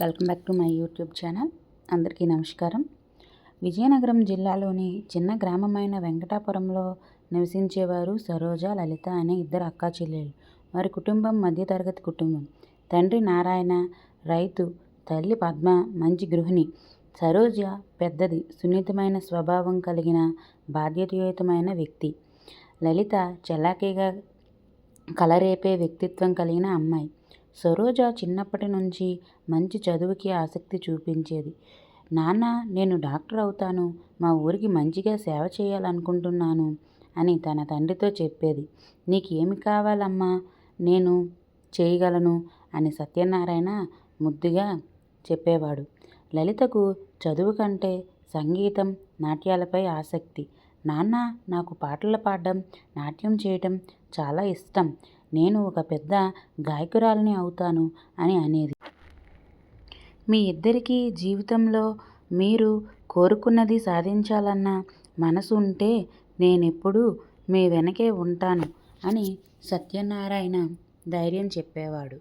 Welcome back to my YouTube channel. అందరికీ నమస్కారం. విజయనగరం జిల్లాలోని చిన్న గ్రామమైన వెంకటాపురంలో నివసించేవారు సరోజ లలిత అనే ఇద్దరు అక్కా చెల్లెలు. వారి కుటుంబం మధ్యతరగతి కుటుంబం. తండ్రి నారాయణ రైతు తల్లి పద్మ మంచి గృహిణి. సరోజ పెద్దది సున్నితమైన స్వభావం కలిగిన బాధ్యతయుతమైన వ్యక్తి. లలిత చలాకీగా కలరేపే వ్యక్తిత్వం కలిగిన అమ్మాయి. సరోజ చిన్నప్పటి నుంచి మంచి చదువుకి ఆసక్తి చూపించేది. నాన్న నేను డాక్టర్ అవుతాను. మా ఊరికి మంచిగా సేవ చేయాలనుకుంటున్నాను అని తన తండ్రితో చెప్పేది. నీకు ఏమి కావాలమ్మా? నేను చేయగలను అని సత్యనారాయణ ముద్దుగా చెప్పేవాడు. లలితకు చదువు కంటే సంగీతం నాట్యాలపై ఆసక్తి. నాన్న నాకు పాటలు పాడడం నాట్యం చేయటం చాలా ఇష్టం. నేను ఒక పెద్ద గాయకురాలిని అవుతాను అని అనేది. మీ ఇద్దరికీ జీవితంలో మీరు కోరుకున్నది సాధించాలన్న మనసు ఉంటే నేనెప్పుడూ మీ వెనకే ఉంటాను అని సత్యనారాయణ ధైర్యం చెప్పేవాడు.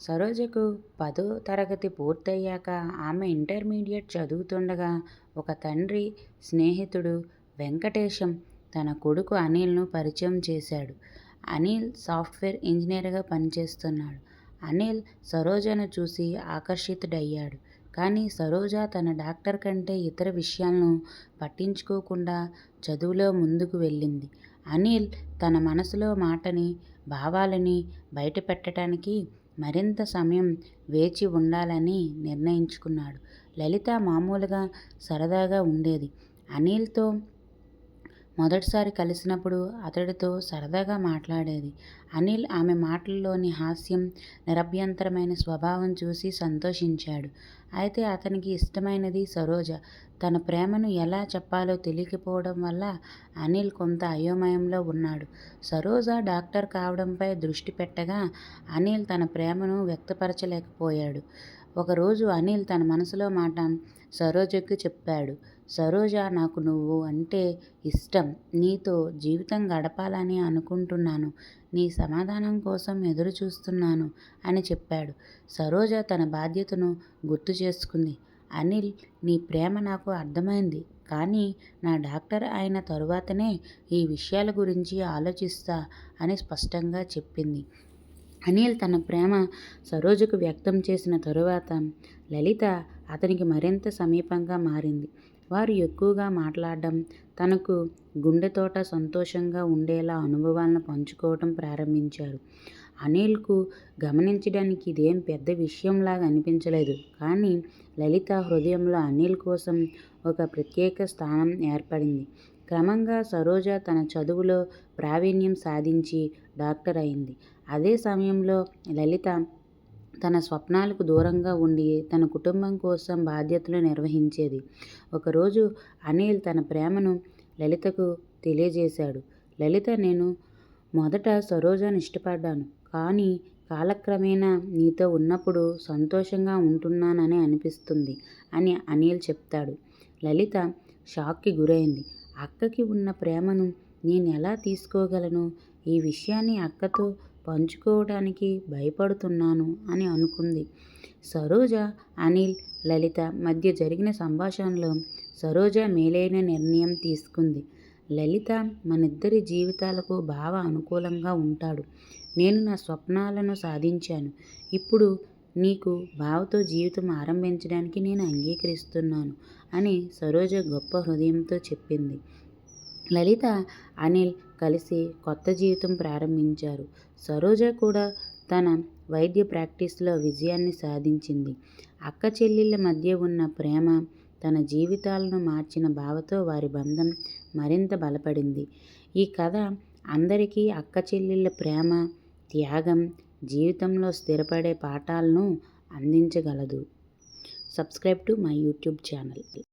సరోజకు పదో తరగతి పూర్తయ్యాక ఆమె ఇంటర్మీడియట్ చదువుతుండగా ఒక తండ్రి స్నేహితుడు వెంకటేశం తన కొడుకు అనిల్ను పరిచయం చేశాడు. అనిల్ సాఫ్ట్వేర్ ఇంజనీర్గా పనిచేస్తున్నాడు. అనిల్ సరోజను చూసి ఆకర్షితుడయ్యాడు. కానీ సరోజ తన డాక్టర్ కంటే ఇతర విషయాలను పట్టించుకోకుండా చదువులో ముందుకు వెళ్ళింది. అనిల్ తన మనసులో మాటని భావాలని బయటపెట్టడానికి మరింత సమయం వేచి ఉండాలని నిర్ణయించుకున్నాడు. లలిత మామూలుగా సరదాగా ఉండేది. అనిల్తో మొదటిసారి కలిసినప్పుడు అతడితో సరదాగా మాట్లాడేది. అనిల్ ఆమె మాటల్లోని హాస్యం నిరభ్యంతరమైన స్వభావం చూసి సంతోషించాడు. అయితే అతనికి ఇష్టమైనది సరోజ. తన ప్రేమను ఎలా చెప్పాలో తెలియకపోవడం వల్ల అనిల్ కొంత అయోమయంలో ఉన్నాడు. సరోజ డాక్టర్ కావడంపై దృష్టి పెట్టగా అనిల్ తన ప్రేమను వ్యక్తపరచలేకపోయాడు. ఒకరోజు అనిల్ తన మనసులో మాట సరోజకు చెప్పాడు. సరోజ నాకు నువ్వు అంటే ఇష్టం. నీతో జీవితం గడపాలని అనుకుంటున్నాను. నీ సమాధానం కోసం ఎదురు చూస్తున్నాను అని చెప్పాడు. సరోజ తన బాధ్యతను గుర్తు చేసుకుంది. అనిల్ నీ ప్రేమ నాకు అర్థమైంది. కానీ నా డాక్టర్ అయిన తరువాతనే ఈ విషయాల గురించి ఆలోచిస్తా అని స్పష్టంగా చెప్పింది. అనిల్ తన ప్రేమ సరోజకు వ్యక్తం చేసిన తరువాత లలిత అతనికి మరింత సమీపంగా మారింది. వారు ఎక్కువగా మాట్లాడడం తనకు గుండెతోట సంతోషంగా ఉండేలా అనుభవాలను పంచుకోవటం ప్రారంభించారు. అనిల్కు గమనించడానికి ఇదేం పెద్ద విషయంలాగా అనిపించలేదు. కానీ లలిత హృదయంలో అనిల్ కోసం ఒక ప్రత్యేక స్థానం ఏర్పడింది. క్రమంగా సరోజ తన చదువులో ప్రావీణ్యం సాధించి డాక్టర్ అయింది. అదే సమయంలో లలిత తన స్వప్నాలకు దూరంగా ఉండి తన కుటుంబం కోసం బాధ్యతలు నిర్వహించేది. ఒకరోజు అనిల్ తన ప్రేమను లలితకు తెలియజేశాడు. లలిత నేను మొదట సరోజను ఇష్టపడ్డాను. కానీ కాలక్రమేణా నీతో ఉన్నప్పుడు సంతోషంగా ఉంటున్నానని అనిపిస్తుంది అని అనిల్ చెప్తాడు. లలిత షాక్కి గురైంది. అక్కకి ఉన్న ప్రేమను నేను ఎలా తీసుకోగలను? ఈ విషయాన్ని అక్కతో పంచుకోవడానికి భయపడుతున్నాను అని అనుకుంది. సరోజ అనిల్ లలిత మధ్య జరిగిన సంభాషణలో సరోజ మేలైన నిర్ణయం తీసుకుంది. లలిత మనిద్దరి జీవితాలకు బావ అనుకూలంగా ఉంటాడు. నేను నా స్వప్నాలను సాధించాను. ఇప్పుడు నీకు బావతో జీవితం ఆరంభించడానికి నేను అంగీకరిస్తున్నాను అని సరోజ గొప్ప హృదయంతో చెప్పింది. లలిత అనిల్ కలిసి కొత్త జీవితం ప్రారంభించారు. సరోజ కూడా తన వైద్య ప్రాక్టీస్లో విజయాన్ని సాధించింది. అక్క చెల్లెళ్ళ మధ్య ఉన్న ప్రేమ తన జీవితాలను మార్చిన బావతో వారి బంధం మరింత బలపడింది. ఈ కథ అందరికీ అక్క చెల్లెళ్ళ ప్రేమ త్యాగం జీవితంలో స్థిరపడే పాఠాలను అందించగలదు. Subscribe to my YouTube channel.